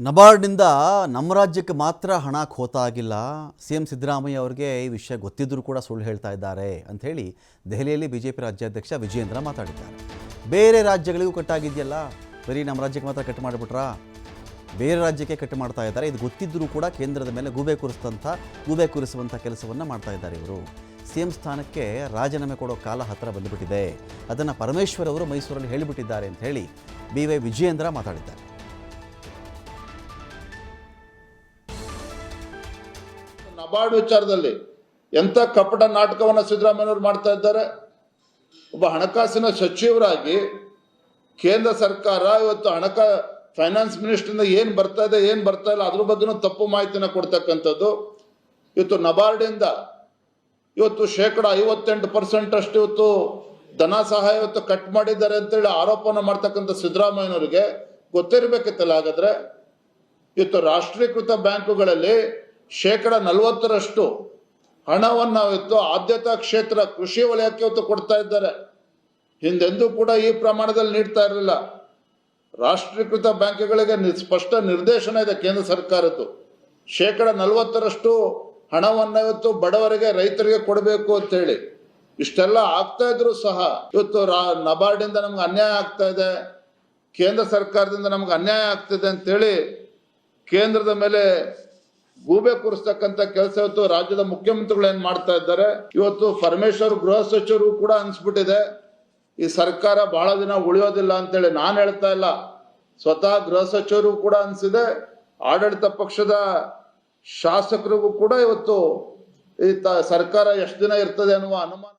ನಬಾರ್ಡ್ನಿಂದ ನಮ್ಮ ರಾಜ್ಯಕ್ಕೆ ಮಾತ್ರ ಹಣ ಖೋತ ಆಗಿಲ್ಲ ಸಿ ಎಂ ಸಿದ್ದರಾಮಯ್ಯ ಅವರಿಗೆ ಈ ವಿಷಯ ಗೊತ್ತಿದ್ದರೂ ಕೂಡ ಸುಳ್ಳು ಹೇಳ್ತಾ ಇದ್ದಾರೆ ಅಂಥೇಳಿ ದೆಹಲಿಯಲ್ಲಿ ಬಿ ಜೆ ಪಿ ರಾಜ್ಯಾಧ್ಯಕ್ಷ ವಿಜಯೇಂದ್ರ ಮಾತಾಡಿದ್ದಾರೆ. ಬೇರೆ ರಾಜ್ಯಗಳಿಗೂ ಕಟ್ಟಾಗಿದೆಯಲ್ಲ? ಬರೀ ನಮ್ಮ ರಾಜ್ಯಕ್ಕೆ ಮಾತ್ರ ಕಟ್ ಮಾಡಿಬಿಟ್ರಾ? ಬೇರೆ ರಾಜ್ಯಕ್ಕೆ ಕಟ್ ಮಾಡ್ತಾ ಇದ್ದಾರೆ. ಇದು ಗೊತ್ತಿದ್ದರೂ ಕೂಡ ಕೇಂದ್ರದ ಮೇಲೆ ಗೂಬೆ ಕೂರಿಸಿದಂಥ, ಗೂಬೆ ಕೂರಿಸುವಂಥ ಕೆಲಸವನ್ನು ಮಾಡ್ತಾ ಇದ್ದಾರೆ ಇವರು. ಸಿ ಎಂ ಸ್ಥಾನಕ್ಕೆ ರಾಜೀನಾಮೆ ಕೊಡೋ ಕಾಲ ಹತ್ತಿರ ಬಂದುಬಿಟ್ಟಿದೆ. ಅದನ್ನು ಪರಮೇಶ್ವರ್ ಅವರು ಮೈಸೂರಲ್ಲಿ ಹೇಳಿಬಿಟ್ಟಿದ್ದಾರೆ ಅಂತ ಹೇಳಿ ಬಿ ವೈ ವಿಜಯೇಂದ್ರ ಮಾತಾಡಿದ್ದಾರೆ. ನಬಾರ್ಡ್ ವಿಚಾರದಲ್ಲಿ ಎಂತ ಕಪಟ ನಾಟಕವನ್ನ ಸಿದ್ದರಾಮಯ್ಯವರು ಮಾಡ್ತಾ ಇದ್ದಾರೆ. ಒಬ್ಬ ಹಣಕಾಸಿನ ಸಚಿವರಾಗಿ ಕೇಂದ್ರ ಸರ್ಕಾರ ಇವತ್ತು ಹಣಕಾ ಫೈನಾನ್ಸ್ ಮಿನಿಸ್ಟ್ರಿಂದ ಏನು ಬರ್ತಾ ಇದೆ, ಏನು ಬರ್ತಾ ಇಲ್ಲ, ಅದ್ರ ಬಗ್ಗೆನೂ ತಪ್ಪು ಮಾಹಿತಿನ ಕೊಡ್ತಕ್ಕಂಥದ್ದು. ಇವತ್ತು ನಬಾರ್ಡಿಂದ ಇವತ್ತು ಶೇಕಡ ಐವತ್ತೆಂಟು ಪರ್ಸೆಂಟ್ ಅಷ್ಟು ಇವತ್ತು ಧನ ಸಹಾಯ ಇವತ್ತು ಕಟ್ ಮಾಡಿದ್ದಾರೆ ಅಂತೇಳಿ ಆರೋಪನ ಮಾಡ್ತಕ್ಕಂಥ ಸಿದ್ದರಾಮಯ್ಯನವರಿಗೆ ಗೊತ್ತಿರಬೇಕಿತ್ತಲ್ಲ. ಹಾಗಾದ್ರೆ ಇವತ್ತು ರಾಷ್ಟ್ರೀಕೃತ ಬ್ಯಾಂಕುಗಳಲ್ಲಿ ಶೇಕಡ ನಲವತ್ತರಷ್ಟು ಹಣವನ್ನು ಇವತ್ತು ಆದ್ಯತಾ ಕ್ಷೇತ್ರ ಕೃಷಿ ವಲಯಕ್ಕೆ ಇವತ್ತು ಕೊಡ್ತಾ ಇದ್ದಾರೆ. ಹಿಂದೆಂದೂ ಕೂಡ ಈ ಪ್ರಮಾಣದಲ್ಲಿ ನೀಡ್ತಾ ಇರಲಿಲ್ಲ. ರಾಷ್ಟ್ರೀಕೃತ ಬ್ಯಾಂಕ್ಗಳಿಗೆ ಸ್ಪಷ್ಟ ನಿರ್ದೇಶನ ಇದೆ ಕೇಂದ್ರ ಸರ್ಕಾರದ್ದು. ಶೇಕಡ ನಲವತ್ತರಷ್ಟು ಹಣವನ್ನು ಇವತ್ತು ಬಡವರಿಗೆ, ರೈತರಿಗೆ ಕೊಡಬೇಕು ಅಂತೇಳಿ. ಇಷ್ಟೆಲ್ಲ ಆಗ್ತಾ ಇದ್ರು ಸಹ ಇವತ್ತು ರಾ, ನಬಾರ್ಡಿಂದ ನಮ್ಗೆ ಅನ್ಯಾಯ ಆಗ್ತಾ ಇದೆ. ಕೇಂದ್ರ ಸರ್ಕಾರದಿಂದ ನಮ್ಗೆ ಅನ್ಯಾಯ ಆಗ್ತಿದೆ ಅಂತೇಳಿ ಕೇಂದ್ರದ ಮೇಲೆ ಗೂಬೆ ಕೂರಿಸ್ತಕ್ಕಂತ ಕೆಲಸ ಇವತ್ತು ರಾಜ್ಯದ ಮುಖ್ಯಮಂತ್ರಿಗಳು ಏನ್ ಮಾಡ್ತಾ ಇದ್ದಾರೆ? ಇವತ್ತು ಪರಮೇಶ್ವರ್ ಗೃಹ ಸಚಿವರು ಕೂಡ ಅನ್ಸ್ಬಿಟ್ಟಿದೆ. ಈ ಸರ್ಕಾರ ಬಹಳ ದಿನ ಉಳಿಯೋದಿಲ್ಲ ಅಂತೇಳಿ ನಾನು ಹೇಳ್ತಾ ಇಲ್ಲ. ಸ್ವತಃ ಗೃಹ ಸಚಿವರು ಕೂಡ ಅನ್ಸಿದೆ. ಆಡಳಿತ ಪಕ್ಷದ ಶಾಸಕರಿಗೂ ಕೂಡ ಇವತ್ತು ಈ ಸರ್ಕಾರ ಎಷ್ಟು ದಿನ ಇರ್ತದೆ ಅನ್ನುವ ಅನುಮಾನ